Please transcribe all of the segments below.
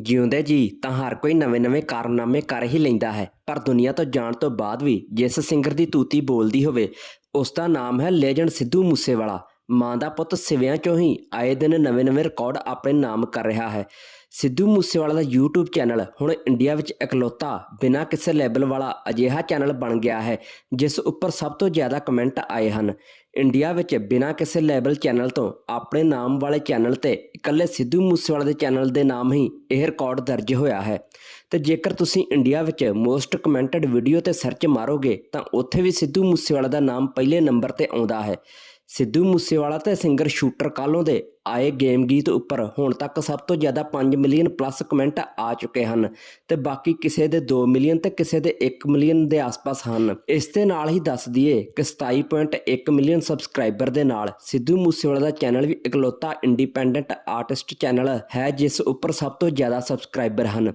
ਜਿਉਂਦੇ ਜੀ ਤਾਂ ਹਰ ਕੋਈ ਨਵੇਂ-ਨਵੇਂ ਕਾਰਨਾਮੇ ਕਰ ਹੀ ਲੈਂਦਾ ਹੈ। ਪਰ ਦੁਨੀਆ ਤੋਂ ਜਾਣ ਤੋਂ ਬਾਅਦ ਵੀ ਜਿਸ ਸਿੰਗਰ ਦੀ ਤੂਤੀ ਬੋਲਦੀ ਹੋਵੇ, ਉਸ ਦਾ ਨਾਮ ਹੈ ਲੈਜੈਂਡ ਸਿੱਧੂ ਮੂਸੇਵਾਲਾ। ਮਾਂ ਦਾ ਪੁੱਤ ਸਿਵਿਆਂ ਚੋਂ ਹੀ ਆਏ ਦਿਨ ਨਵੇਂ-ਨਵੇਂ ਰਿਕਾਰਡ ਆਪਣੇ ਨਾਮ ਕਰ ਰਿਹਾ ਹੈ। ਸਿੱਧੂ ਮੂਸੇਵਾਲਾ ਦਾ YouTube ਚੈਨਲ ਹੁਣ ਇੰਡੀਆ ਵਿੱਚ ਇਕਲੌਤਾ, ਬਿਨਾਂ ਕਿਸੇ ਲੈਬਲ ਵਾਲਾ ਅਜਿਹਾ ਚੈਨਲ ਬਣ ਗਿਆ ਹੈ, ਜਿਸ ਉੱਪਰ ਸਭ ਤੋਂ ਜ਼ਿਆਦਾ ਕਮੈਂਟ ਆਏ ਹਨ। ਇੰਡੀਆ ਵਿੱਚ ਬਿਨਾਂ ਕਿਸੇ ਲੈਬਲ ਚੈਨਲ ਤੋਂ ਆਪਣੇ ਨਾਮ ਵਾਲੇ ਚੈਨਲ ਤੇ ਇਕੱਲੇ ਸਿੱਧੂ ਮੂਸੇਵਾਲੇ ਦੇ ਚੈਨਲ ਦੇ ਨਾਮ ਹੀ ਇਹ ਰਿਕਾਰਡ ਦਰਜ ਹੋਇਆ ਹੈ। ਤੇ ਜੇਕਰ ਤੁਸੀਂ ਇੰਡੀਆ ਵਿੱਚ ਮੋਸਟ ਕਮੈਂਟਡ ਵੀਡੀਓ ਤੇ ਸਰਚ ਮਾਰੋਗੇ ਤਾਂ ਉੱਥੇ ਵੀ ਸਿੱਧੂ ਮੂਸੇਵਾਲਾ ਦਾ ਨਾਮ ਪਹਿਲੇ ਨੰਬਰ ਤੇ ਆਉਂਦਾ ਹੈ। ਸਿੱਧੂ ਮੂਸੇਵਾਲਾ ਤੇ ਸਿੰਗਰ ਸ਼ੂਟਰ ਕਾਲੋਂ ਦੇ ਆਏ ਗੇਮ ਗੀਤ ਉੱਪਰ ਹੁਣ ਤੱਕ ਸਭ ਤੋਂ ਜ਼ਿਆਦਾ 5 ਮਿਲੀਅਨ ਪਲੱਸ ਕਮੈਂਟ ਆ ਚੁੱਕੇ ਹਨ ਤੇ ਬਾਕੀ ਕਿਸੇ ਦੇ 2 ਮਿਲੀਅਨ ਤੇ ਕਿਸੇ ਦੇ 1 ਮਿਲੀਅਨ ਦੇ ਆਸ-ਪਾਸ ਹਨ। ਇਸ ਦੇ ਨਾਲ ਹੀ ਦੱਸ ਦਈਏ ਕਿ 27.1 ਮਿਲੀਅਨ ਸਬਸਕ੍ਰਾਈਬਰ ਦੇ ਨਾਲ ਸਿੱਧੂ ਮੂਸੇਵਾਲਾ ਦਾ ਚੈਨਲ ਵੀ ਇਕਲੌਤਾ ਇੰਡੀਪੈਂਡੈਂਟ ਆਰਟਿਸਟ ਚੈਨਲ ਹੈ, ਜਿਸ ਉੱਪਰ ਸਭ ਤੋਂ ਜ਼ਿਆਦਾ ਸਬਸਕ੍ਰਾਈਬਰ ਹਨ।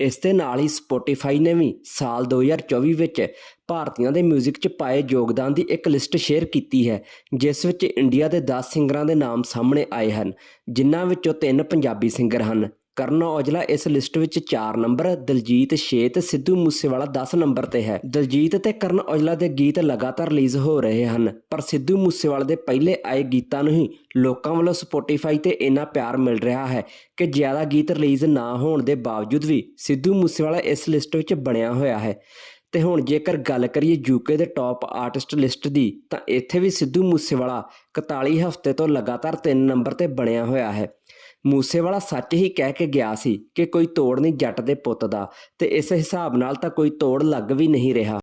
ਇਸ ਦੇ ਨਾਲ ਹੀ ਸਪੋਟੀਫਾਈ ਨੇ ਵੀ ਸਾਲ 2024 ਵਿੱਚ ਭਾਰਤੀਆਂ ਦੇ 뮤직 'ਚ ਪਾਏ ਯੋਗਦਾਨ ਦੀ ਇੱਕ ਲਿਸਟ ਸ਼ੇਅਰ ਕੀਤੀ ਹੈ, ਜਿਸ ਵਿੱਚ ਇੰਡੀਆ ਦੇ 10 ਸਿੰਗਰਾਂ ਦੇ ਨਾਮ ਸਾਹਮਣੇ ਆਏ ਹਨ, ਜਿਨ੍ਹਾਂ ਵਿੱਚੋਂ ਤਿੰਨ ਪੰਜਾਬੀ ਸਿੰਗਰ ਹਨ। ਕਰਨ ਔਜਲਾ ਇਸ ਲਿਸਟ ਵਿੱਚ 4 ਨੰਬਰ, ਦਲਜੀਤ 6 ਤੇ ਸਿੱਧੂ ਮੂਸੇਵਾਲਾ 10 ਨੰਬਰ ਤੇ ਹੈ। ਦਲਜੀਤ ਤੇ ਕਰਨ ਔਜਲਾ ਦੇ ਗੀਤ ਲਗਾਤਾਰ ਰਿਲੀਜ਼ ਹੋ ਰਹੇ ਹਨ, ਪਰ ਸਿੱਧੂ ਮੂਸੇਵਾਲੇ ਦੇ ਪਹਿਲੇ ਆਏ ਗੀਤਾਂ ਨੂੰ ਹੀ ਲੋਕਾਂ ਵੱਲੋਂ ਸਪੋਟੀਫਾਈ ਤੇ ਇੰਨਾ ਪਿਆਰ ਮਿਲ ਰਿਹਾ ਹੈ ਕਿ ਜ਼ਿਆਦਾ ਗੀਤ ਰਿਲੀਜ਼ ਨਾ ਹੋਣ ਦੇ ਬਾਵਜੂਦ ਵੀ ਸਿੱਧੂ ਮੂਸੇਵਾਲਾ ਇਸ ਲਿਸਟ ਵਿੱਚ ਬਣਿਆ ਹੋਇਆ ਹੈ। ਤੇ ਹੁਣ ਜੇਕਰ ਗੱਲ ਕਰੀਏ ਯੂਕੇ ਦੇ ਟੌਪ ਆਰਟਿਸਟ ਲਿਸਟ ਦੀ, ਤਾਂ ਇੱਥੇ ਵੀ ਸਿੱਧੂ ਮੂਸੇਵਾਲਾ 41 ਹਫ਼ਤੇ ਤੋਂ ਲਗਾਤਾਰ 3 ਨੰਬਰ ਤੇ ਬਣਿਆ ਹੋਇਆ ਹੈ। ਮੂਸੇਵਾਲਾ ਸੱਚ ਹੀ ਕਹਿ ਕੇ ਗਿਆ ਸੀ ਕਿ ਕੋਈ ਤੋੜ ਨਹੀਂ ਜੱਟ ਦੇ ਪੁੱਤ ਦਾ ਤੇ ਇਸ ਹਿਸਾਬ ਨਾਲ ਤਾਂ ਕੋਈ ਤੋੜ ਲੱਗ ਵੀ ਨਹੀਂ ਰਿਹਾ।